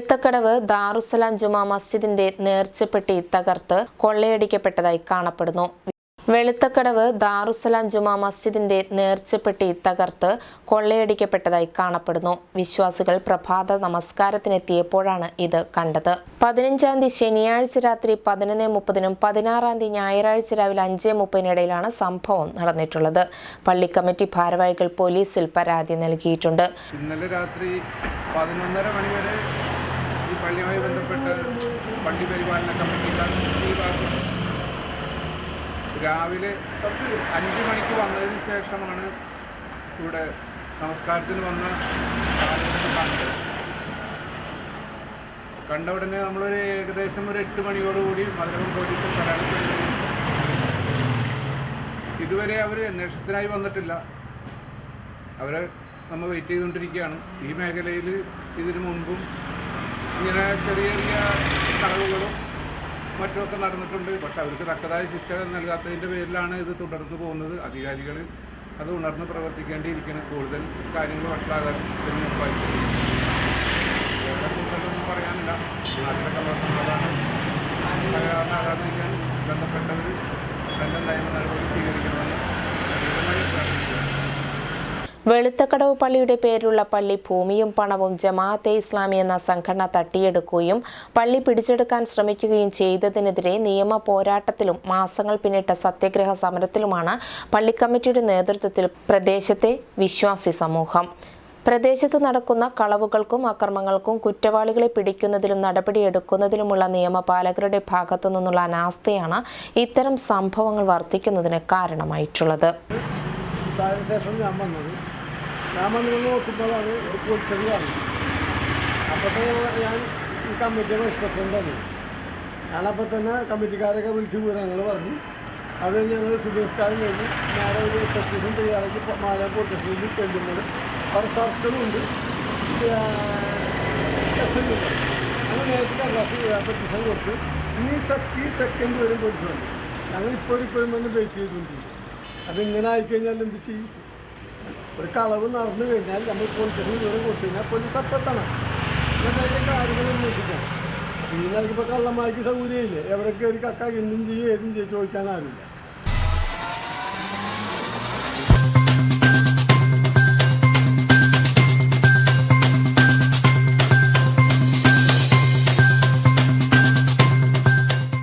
വെളുത്തക്കടവ് ദാറുസലാം ജുമാ മസ്ജിദിന്റെ നേർച്ചപ്പെട്ടി തകർത്ത് കൊള്ളയടിക്കപ്പെട്ടതായി കാണപ്പെടുന്നു. വെളുത്തക്കടവ് ദാറുസലാം ജുമാ മസ്ജിദിന്റെ നേർച്ചപ്പെട്ടി തകർത്ത് കൊള്ളയടിക്കപ്പെട്ടതായി കാണപ്പെടുന്നു. വിശ്വാസികൾ പ്രഭാത നമസ്കാരത്തിനെത്തിയപ്പോഴാണ് ഇത് കണ്ടത്. പതിനഞ്ചാം തീയതി ശനിയാഴ്ച രാത്രി പതിനൊന്ന് മുപ്പതിനും പതിനാറാം തീയതി ഞായറാഴ്ച രാവിലെ അഞ്ച് മുപ്പതിനിടയിലാണ് സംഭവം നടന്നിട്ടുള്ളത്. പള്ളി കമ്മിറ്റി ഭാരവാഹികൾ പോലീസിൽ പരാതി നൽകിയിട്ടുണ്ട്. ഇന്നലെ രാത്രി പതിനൊന്നര മണി വരെ പള്ളിയുമായി ബന്ധപ്പെട്ട് പള്ളി പരിപാലന കമ്മിറ്റിക്കാർ ഈ ഭാഗത്ത് രാവിലെ അഞ്ച് മണിക്ക് വന്നതിന് ശേഷമാണ് ഇവിടെ നമസ്കാരത്തിന് വന്ന കണ്ടത് കണ്ട ഉടനെ നമ്മളൊരു ഏകദേശം ഒരു എട്ട് മണിയോടുകൂടി മധുരം പോലീസിൽ പരാതിപ്പെടുകയും ഇതുവരെ അവർ അന്വേഷണത്തിനായി വന്നിട്ടില്ല. അവരെ നമ്മൾ വെയിറ്റ് ചെയ്തുകൊണ്ടിരിക്കുകയാണ്. ഈ മേഖലയിൽ ഇതിനു മുൻപും ഇങ്ങനെ ചെറിയ ചെറിയ കടവുകളും മറ്റുമൊക്കെ നടന്നിട്ടുണ്ട്. പക്ഷെ അവർക്ക് തക്കതായ ശിക്ഷ നൽകാത്തതിന്റെ പേരിലാണ് ഇത് തുടർന്ന് പോകുന്നത്. അധികാരികൾ അത് ഉണർന്ന് പ്രവർത്തിക്കേണ്ടിയിരിക്കണം കൂടുതൽ കാര്യങ്ങൾ വഷളാകാൻ വേറെ കൂടുതലൊന്നും പറയാനില്ല. നാട്ടിലെ സമാധാനം തകരാറിനാകാതിരിക്കാൻ ബന്ധപ്പെട്ടവർ നല്ല നയമ നടപടി വെളുത്തക്കടവ് പള്ളിയുടെ പേരിലുള്ള പള്ളി ഭൂമിയും പണവും ജമാഅത്തെ ഇസ്ലാമി എന്ന സംഘടന തട്ടിയെടുക്കുകയും പള്ളി പിടിച്ചെടുക്കാൻ ശ്രമിക്കുകയും ചെയ്തതിനെതിരെ നിയമ പോരാട്ടത്തിലും മാസങ്ങൾ പിന്നിട്ട സത്യഗ്രഹ സമരത്തിലുമാണ് പള്ളി കമ്മിറ്റിയുടെ നേതൃത്വത്തിൽ പ്രദേശത്തെ വിശ്വാസി സമൂഹം. പ്രദേശത്ത് നടക്കുന്ന കളവുകൾക്കും അക്രമങ്ങൾക്കും കുറ്റവാളികളെ പിടിക്കുന്നതിലും നടപടിയെടുക്കുന്നതിലുമുള്ള നിയമപാലകരുടെ ഭാഗത്തു നിന്നുള്ള അനാസ്ഥയാണ് ഇത്തരം സംഭവങ്ങൾ വർദ്ധിക്കുന്നതിന് കാരണമായിട്ടുള്ളത്. അതിന് ശേഷം ഞാൻ വന്നത്. ഞാൻ വന്നു നോക്കുമ്പോഴാണ് ഇത് പൊളിച്ചത് കാണുന്നത് അപ്പോൾ ഞാൻ ഈ കമ്മിറ്റി വൈസ് പ്രസിഡന്റാണ് ഞാനപ്പോൾ തന്നെ കമ്മിറ്റിക്കാരൊക്കെ വിളിച്ച് വിവരങ്ങൾ പറഞ്ഞു. അത് ഞങ്ങൾ സുബേസ്കാരം കഴിഞ്ഞ് നേരെ ഒരു പെറ്റീഷൻ തയ്യാറാക്കി മാല പോലീസ് ചെല്ലുന്നത്. അവിടെ സർക്കിളുണ്ട് ഉണ്ട്. ഞങ്ങൾ നേരത്തെ കടലാസ് പെറ്റീഷൻ കൊടുത്ത്. ഇനി ഈ സെക്കൻഡ് വരും പൊട്ടിച്ചു ഞങ്ങൾ ഇപ്പോഴും ഇപ്പോഴും വന്ന് വെയിറ്റ് ചെയ്തുകൊണ്ടിരിക്കും അപ്പം ഇങ്ങനെ ആയിക്കഴിഞ്ഞാൽ എന്ത് ചെയ്യും? ഒരു കളവ് നടന്നു കഴിഞ്ഞാൽ നമ്മൾ പോലീസിന് വിവരം കൊടുത്തു കഴിഞ്ഞാൽ പോലീസ് അപ്പെത്തണം. അതിന്റെ കാര്യങ്ങൾ അന്വേഷിക്കണം. ഈ നൽകിപ്പോൾ കള്ളന്മാർക്ക് സൗകര്യമില്ലേ? എവിടെ കയറി കക്ക എന്തും ചെയ്യും ഏതും ചെയ്യും ചോദിക്കാൻ